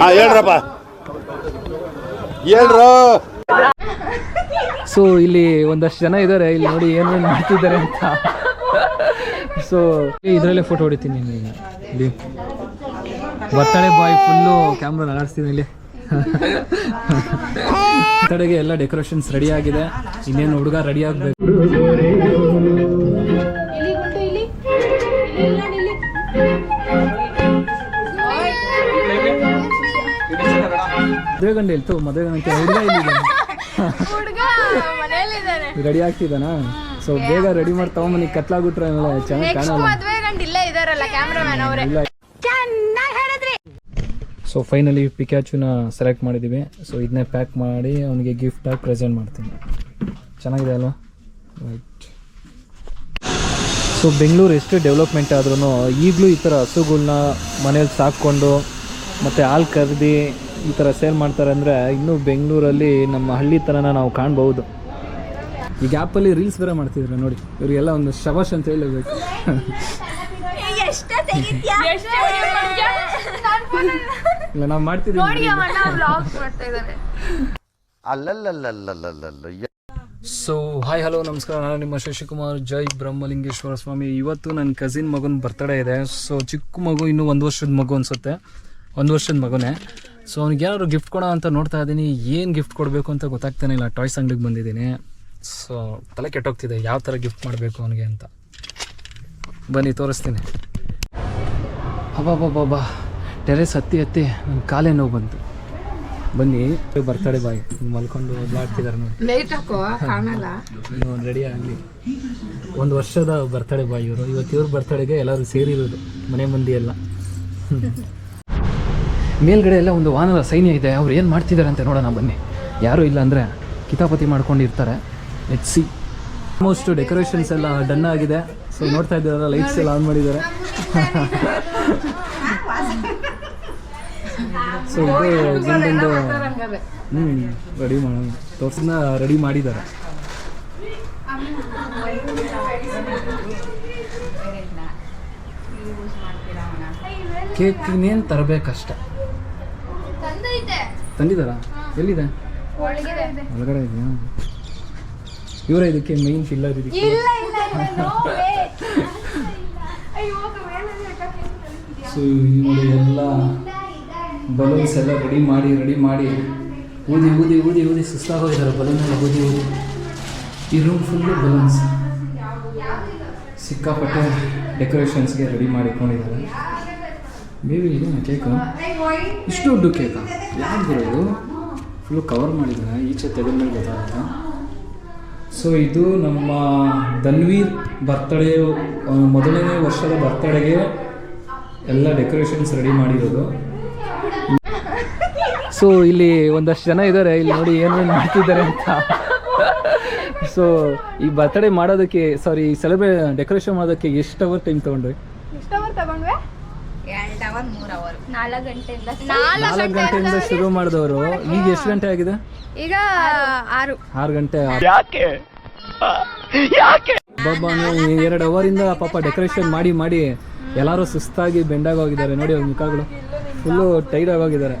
ಹಾಂ ಹೇಳ್ರಪ್ಪ. ಹೇಳ್ರು. ಸೊ ಇಲ್ಲಿ ಒಂದಷ್ಟು ಜನ ಇದ್ದಾರೆ. ಇಲ್ಲಿ ನೋಡಿ ಏನೇನು ಮಾಡ್ತಿದ್ದಾರೆ ಅಂತ. ಸೊ ಇದರಲ್ಲೇ ಫೋಟೋ ಹೊಡಿತೀನಿ ನೀನು ಈಗ. ಇಲ್ಲಿ. ಬರ್ತಡೇ ಬಾಯ್ ಫುಲ್ಲು ಕ್ಯಾಮ್ರಾ ನಗಾಡ್ಸ್ತೀನಿ ಇಲ್ಲಿ. ಬರ್ತಡೆಗೆ ಎಲ್ಲ ಡೆಕೋರೇಷನ್ಸ್ ರೆಡಿ ಆಗಿದೆ. ಇನ್ನೇನು ಹುಡುಗ ರೆಡಿ ಆಗಬೇಕು. ಮದುವೆ ಗಂಡ ಇಲ್ತು ಮದುವೆ ಗಂಡ ಹುಡುಗ ರೆಡಿ ಆಗ್ತಿದ್ದಾನಾ? ಸೊ ಬೇಗ ರೆಡಿ ಮಾಡಿ ತಗೊಂಬನ್ನಿ ಕತ್ಲಾಗ್ಬಿಟ್ರೆ ಚೆನ್ನಾಗಿ ಮದ್ವೆ ಗಂಡ ಇಲ್ಲೇ ಇದಾರಲ್ಲ ಕ್ಯಾಮ್ರಾಮ್ಯಾನ್ ಅವರೇ. ಚೆನ್ನಾಗಿ ಹೇಳಿದ್ರಿ ಸೊ ಫೈನಲಿ ಪಿಕ್ಯಾಚುನ ಸೆಲೆಕ್ಟ್ ಮಾಡಿದ್ದೀವಿ ಸೊ ಇದನ್ನೇ ಪ್ಯಾಕ್ ಮಾಡಿ ಅವನಿಗೆ ಗಿಫ್ಟಾಗಿ ಪ್ರೆಸೆಂಟ್ ಮಾಡ್ತೀನಿ. ಚೆನ್ನಾಗಿದೆ ಅಲ್ವಾ? ರೈಟ್ ಸೊ ಬೆಂಗಳೂರು ಎಷ್ಟು ಡೆವಲಪ್ಮೆಂಟ್ ಆದ್ರೂ ಈಗಲೂ ಈ ಥರ ಹಸುಗಳ್ನ ಮನೇಲಿ ಸಾಕ್ಕೊಂಡು ಮತ್ತು ಹಾಲು ಕರೆದು ಈ ಥರ ಸೇಲ್ ಮಾಡ್ತಾರೆ ಅಂದರೆ ಇನ್ನೂ ಬೆಂಗಳೂರಲ್ಲಿ ನಮ್ಮ ಹಳ್ಳಿ ಥರನ ನಾವು ಕಾಣ್ಬೋದು ಈ ಗ್ಯಾಪಲ್ಲಿ ರೀಲ್ಸ್ ಬೇರೆ ಮಾಡ್ತಿದ್ರು ನೋಡಿ. ಇವರಿಗೆಲ್ಲ ಒಂದು ಶಬಾಷ್ ಅಂತ ಹೇಳಬೇಕು. ಇಲ್ಲ ನಾವು ಮಾಡ್ತಿದ್ದೀವಿ ನೋಡಿ ಅವಣ್ಣ ವ್ಲಾಗ್ ಮಾಡ್ತಾ ಇದ್ದಾರೆ ಅಲ್ಲಲ್ಲಲ್ಲಲ್ಲಲ್ಲಲ್ಲ ಸೊ ಹಾಯ್ ಹಲೋ ನಮಸ್ಕಾರ ನಾನು ನಿಮ್ಮ ಶಶಿಕುಮಾರ್ ಜೈ ಬ್ರಹ್ಮಲಿಂಗೇಶ್ವರ ಸ್ವಾಮಿ ಇವತ್ತು ನನ್ನ ಕಸಿನ್ ಮಗನ ಬರ್ತಡೇ ಇದೆ ಸೊ ಚಿಕ್ಕ ಮಗು ಇನ್ನೂ ಒಂದು ವರ್ಷದ ಮಗು ಅನ್ಸುತ್ತೆ ಒಂದು ವರ್ಷದ ಮಗುನೇ ಸೊ ಅವ್ನಿಗೆ ಏನಾದ್ರು ಗಿಫ್ಟ್ ಕೊಡೋ ಅಂತ ನೋಡ್ತಾ ಇದ್ದೀನಿ. ಏನು ಗಿಫ್ಟ್ ಕೊಡಬೇಕು ಅಂತ ಗೊತ್ತಾಗ್ತಾನೆ ಇಲ್ಲ. ಟಾಯ್ಸ್ ಅಂಗಡಿಗೆ ಬಂದಿದ್ದೀನಿ. ಸೊ ತಲೆ ಕೆಟ್ಟೋಗ್ತಿದೆ. ಯಾವ ಥರ ಗಿಫ್ಟ್ ಮಾಡಬೇಕು ಅವನಿಗೆ ಅಂತ. ಬನ್ನಿ ತೋರಿಸ್ತೀನಿ. ಹಬ್ಬಬ್ಬಬ್ಬಾ ಟೆರೆಸ್ ಹತ್ತಿ ಹತ್ತಿ ನನ್ನ ಕಾಲೇ ನೋವು ಬಂತು. ಬನ್ನಿ. ಬರ್ತಾಳೆ ಬಾಯ್. ಮಲ್ಕೊಂಡು ಮಾಡ್ತಿದಾರೆ ನೋಡಿ. ಲೈಟ್ ಹಾಕೋ? ಕಾಣಲ್ಲ. ಇನ್ನು ರೆಡಿ ಆಗಲಿ. ಒಂದು ವರ್ಷದ ಬರ್ತಡೆ ಬಾಯ್ ಇವರು. ಇವತ್ತು ಇವ್ರ ಬರ್ತಡೇಗೆ ಎಲ್ಲರೂ ಸೇರಿರೋದು. ಮನೆ ಮಂದಿ ಎಲ್ಲ. ಮೇಲ್ಗಡೆ ಎಲ್ಲ ಒಂದು ವಾನರ ಸೈನ್ಯ ಇದೆ, ಅವ್ರು ಏನು ಮಾಡ್ತಿದ್ದಾರೆ ಅಂತ ನೋಡೋಣ ಬನ್ನಿ. ಯಾರೂ ಇಲ್ಲ ಅಂದರೆ ಕಿತಾಪತಿ ಮಾಡ್ಕೊಂಡಿರ್ತಾರೆ. ಎಚ್ ಸಿ ಆಲ್ಮೋಸ್ಟ್ ಡೆಕೋರೇಷನ್ಸ್ ಎಲ್ಲ ಡನ್ ಆಗಿದೆ. ಸೊ ನೋಡ್ತಾ ಇದ್ದಾರಲ್ಲ ಲೈಟ್ಸ್ ಎಲ್ಲ ಆನ್ ಮಾಡಿದ್ದಾರೆ. ಸೊ ಇದು ಹ್ಞೂ ರೆಡಿ ಮಾಡೋಣ ತೋರ್ಸನ್ನ ರೆಡಿ ಮಾಡಿದ್ದಾರೆ. ಕೇಕ್ ಇನ್ನೇನು ತರಬೇಕಷ್ಟ. ತಂದೈತೆ ತಂದಿದ್ದಾರಾ ಎಲ್ಲಿದೆ? ಒಳಗಡೆ ಇದೆಯಾ? ಇವರೇ ಇದಕ್ಕೆ ಮೈನ್ ಫಿಲ್ಲರ್ ಇದಕ್ಕೆ? ಸೊ ನೋಡಿ ಎಲ್ಲ ಬಲೂನ್ಸ್ ಎಲ್ಲ ರೆಡಿ ಮಾಡಿ ರೆಡಿ ಮಾಡಿ. ಊದಿ ಊದಿ ಊದಿ ಊದಿ ಸುಸ್ತಾಗೋಗಿದ್ದಾರೆ ಬಲೂನ್ ಎಲ್ಲ ಊದಿ ಊದಿ. ಈ ರೂಮ್ ಫುಲ್ಲು ಬಲೂನ್ಸ್ ಸಿಕ್ಕಾಪಟ್ಟೆ ಡೆಕೋರೇಷನ್ಸ್ಗೆ ರೆಡಿ ಮಾಡಿಕೊಂಡಿದ್ದಾರೆ. ಬೇಬಿ ಇದೆ ಕೇಕು? ಇಷ್ಟು ದೊಡ್ಡ ಕೇಕಾ? ಯಾಕೆ ಬರೋದು ಫುಲ್ಲು ಕವರ್ ಮಾಡಿದ್ದಾರೆ ಈಚೆ ತೆಗೆದ್ಮೇಲೆ ಗೊತ್ತಾಗುತ್ತೆ? ಸೊ ಇದು ನಮ್ಮ ದನ್ವೀರ್ ಬರ್ತಡೇ ಮೊದಲನೇ ವರ್ಷದ ಬರ್ತಡೆಗೆ ಎಲ್ಲ ಡೆಕೋರೇಷನ್ಸ್ ರೆಡಿ ಮಾಡಿರೋದು. ಸೊ ಇಲ್ಲಿ ಒಂದಷ್ಟು ಜನ ಇದ್ದಾರೆ. ಇಲ್ಲಿ ನೋಡಿ ಏನೇನು ಮಾಡ್ತಿದ್ದಾರೆ ಅಂತ. ಸೊ ಈ ಬರ್ತ್ಡೇ ಮಾಡೋದಕ್ಕೆ ಸಾರಿ ಸೆಲೆಬ್ರೇ ಡೆಕೋರೇಷನ್ ಮಾಡೋದಕ್ಕೆ ಎಷ್ಟು ಅವರ್ ಟೈಮ್ ತೊಗೊಂಡ್ರಿ? ಎರಡು ಅವರ್ ಮೂರ್ ಅವರ್ ನಾಲ್ಕು ಗಂಟೆಯಿಂದ ನಾಲ್ಕು ಗಂಟೆಯಿಂದ ಶುರು ಮಾಡಿದವರು. ಈಗ ಎಷ್ಟು ಗಂಟೆ ಆಗಿದೆ? ಈಗ ಆರು. ಆರು ಗಂಟೆ ಬಾಬಾ ನೀವು ಎರಡು ಅವರಿಂದ ಪಾಪ ಡೆಕೋರೇಷನ್ ಮಾಡಿ ಮಾಡಿ ಎಲ್ಲರೂ ಸುಸ್ತಾಗಿ ಬೆಂಡಾಗಿ ಹೋಗಿದ್ದಾರೆ. ನೋಡಿ ಅವ್ರ ಮುಖಗಳು. ಫುಲ್ಲು ಟೈಡ್ ಹೋಗಿದ್ದಾರೆ.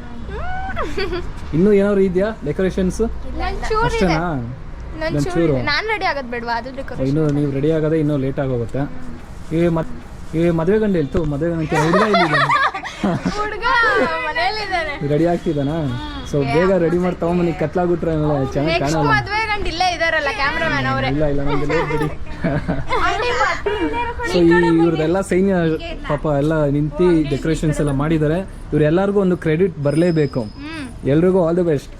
ಇನ್ನೂ ಏನಾದ್ರು ಇದೆಯಾ ಡೆಕೋರೇಷನ್ಸ್ ನನ್ ಚೂರ್ ಇದೆ. ಅಷ್ಟೇನಾ? ನನ್ ರೆಡಿ ಆಗದೆ ಬೇಡವಾ ಅದು ಇನ್ನೂ ನೀವು ರೆಡಿ ಆಗೋದೇ ಇನ್ನೂ ಲೇಟ್ ಆಗೋಗುತ್ತೆ ಈ ಮತ್ ಈ ಮದುವೆ ಗಂಡ ಇಲ್ತು. ಮದುವೆ ಗಂಡ ಹುಡುಗ ಇಲ್ಲಿದ್ದಾನೆ ರೆಡಿ ಆಗ್ತಿದ್ದಾನಾ? ಸೊ ಬೇಗ ರೆಡಿ ಮಾಡಿ ತಗೊಂಬನಿ ಕತ್ಲಾಗ್ಬಿಟ್ರೆ ಚೆನ್ನಾಗಿ ಕಾಣಲ್ಲ. ಮದ್ವೆ ಗಂಡ ಇಲ್ಲೇ ಇದಾರಲ್ಲ ಕ್ಯಾಮ್ರಾಮ್ಯಾನ್ ಅವರೇ. ಇಲ್ಲ ಇಲ್ಲ ನಮ್ಗೆ ಲೇಟ್ ಸೊ ಈ ಇವ್ರದೆಲ್ಲ ಸೈನ್ಯ ಪಾಪ ಎಲ್ಲ ನಿಂತಿ ಡೆಕೋರೇಷನ್ಸ್ ಎಲ್ಲ ಮಾಡಿದ್ದಾರೆ. ಇವ್ರೆಲ್ಲರಿಗೂ ಒಂದು ಕ್ರೆಡಿಟ್ ಬರಲೇಬೇಕು. ಎಲ್ರಿಗೂ all the best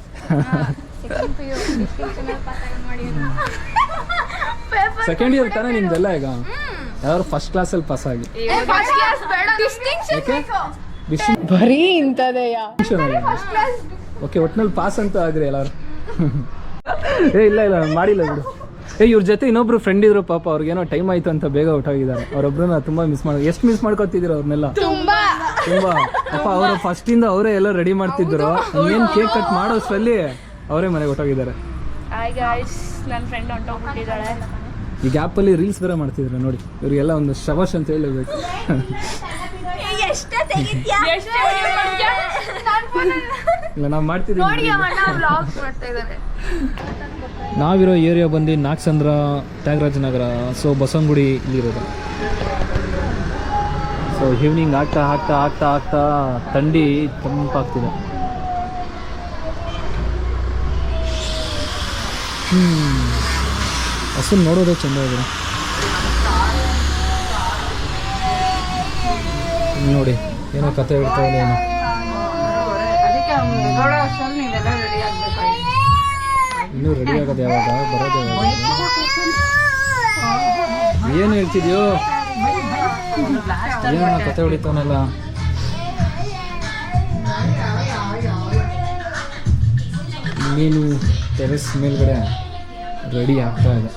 second year ತಾನೇ ನಿಮ್ದೆಲ್ಲ ಈಗ? ಯಾರು ಫಸ್ಟ್ ಕ್ಲಾಸಲ್ಲಿ ಪಾಸ್ ಆಗಿ. ಯಾಕೆ? ಬರೀ ಇಂಥದೆಯಾ? ಓಕೆ ಒಟ್ನಲ್ಲಿ ಪಾಸ್ ಅಂತ ಆಗ್ರಿ ಎಲ್ಲಾರು. ಏ ಇಲ್ಲ ಇಲ್ಲ ಮಾಡಿಲ್ಲ ಬಿಡು. ಏ ಇವ್ರ ಜೊತೆ ಇನ್ನೊಬ್ರು ಫ್ರೆಂಡ್ ಇದ್ರು ಪಾಪ ಅವ್ರಿಗೇನೋ ಟೈಮ್ ಆಯ್ತು ಅಂತ ಬೇಗ ಹೊಟ್ಟೋಗಿದ್ದಾರೆ ಅವ್ರೊಬ್ರನ್ನ ತುಂಬಾ ಮಿಸ್ ಮಾಡಿ ಎಷ್ಟು ಮಿಸ್ ಮಾಡ್ಕೊತಿದ್ರು ಅವ್ರನ್ನೆಲ್ಲ ತುಂಬಾ. ಅಪ್ಪ ಪಾಪ ಅವರು ಫಸ್ಟ್ ಇಂದ ಅವರೇ ಎಲ್ಲ ರೆಡಿ ಮಾಡ್ತಿದ್ರು. ಏನ್ ಕೇಕ್ ಕಟ್ ಮಾಡೋಷ್ಟ್ರಲ್ಲಿ ಅವರೇ ಮನೆಗೆ ಹೊಟ್ಟೋಗಿದ್ದಾರೆ ಹಾಯ್ ಗಾಯ್ಸ್ ನನ್ನ ಫ್ರೆಂಡ್ ಹೊಂಟೋಗ್ಬಿಟ್ಟಿದ್ದಾಳೆ. ಈ ಗ್ಯಾಪಲ್ಲಿ ರೀಲ್ಸ್ ಬೇರೆ ಮಾಡ್ತಿದ್ರು ನೋಡಿ. ಇವರಿಗೆಲ್ಲ ಒಂದು ಶಬಾಷ್ ಅಂತ ಹೇಳಬೇಕು. ಇಲ್ಲ ನಾವು ಮಾಡ್ತಿದ್ದೀವಿ ನೋಡಿ. ಅವಣ್ಣ ವ್ಲಾಗ್ ಮಾಡ್ತಾ ಇದ್ದಾರೆ ನಾವಿರೋ ಏರಿಯಾ ಬಂದು ನಾಗಸಂದ್ರ ತ್ಯಾಗರಾಜ ನಗರ ಸೊ ಬಸವನಗುಡಿ ಇಲ್ಲಿರೋದು. ಸೊ ಈವ್ನಿಂಗ್ ಆಗ್ತಾ ಆಗ್ತಾ ಆಗ್ತಾ ಆಗ್ತಾ ಥಂಡಿ ತಂಪಾಗ್ತಿದೆ. ಹ್ಮ್. ಹಸು ನೋಡೋದೇ ಚೆಂದ ಇದೆ. ನೋಡಿ ಏನೋ ಕತೆ ಹೇಳ್ತಾ ಇಲ್ಲ ಏನೋ. ಇನ್ನೂ ರೆಡಿ ಆಗೋದು ಯಾವಾಗ? ಬರೋದು ಯಾವಾಗ? ಏನು ಹೇಳ್ತಿದ್ಯೋ? ಏನೋ ಕತೆ ಹೊಡಿತಾನಲ್ಲ. ಇನ್ನೇನು ಟೆರೆಸ್ ಮೇಲ್ಗಡೆ ರೆಡಿ ಆಗ್ತಾ ಇದೆ.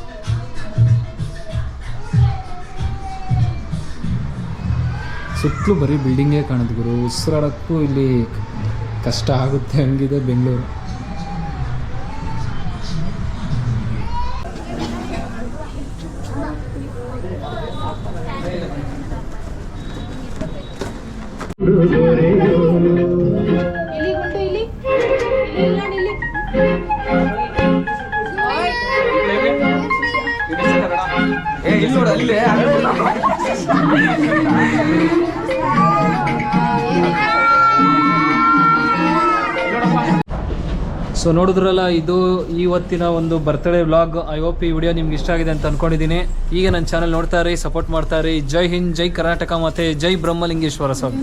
ಸುತ್ತಲೂ ಬರೀ ಬಿಲ್ಡಿಂಗೇ ಕಾಣೋದು ಗುರು. ಉಸಿರಾಡೋಕ್ಕೂ ಇಲ್ಲಿ ಕಷ್ಟ ಆಗುತ್ತೆ ಹಂಗಿದೆ ಬೆಂಗಳೂರು. ಸೊ ನೋಡಿದ್ರಲ್ಲ ಇದು ಇವತ್ತಿನ ಒಂದು ಬರ್ತ್ಡೇ ವ್ಲಾಗ್ ಐ ಹೋಪ್ ಈ ವಿಡಿಯೋ ನಿಮ್ಗೆ ಇಷ್ಟ ಆಗಿದೆ ಅಂತ ಅನ್ಕೊಂಡಿದ್ದೀನಿ. ಈಗ ನನ್ನ ಚಾನಲ್ ನೋಡ್ತಾ ಇರಿ ಸಪೋರ್ಟ್ ಮಾಡ್ತಾ ಇರಿ. ಜೈ ಹಿಂದ್ ಜೈ ಕರ್ನಾಟಕ ಮತ್ತೆ ಜೈ ಬ್ರಹ್ಮಲಿಂಗೇಶ್ವರ ಸ್ವಾಮಿ.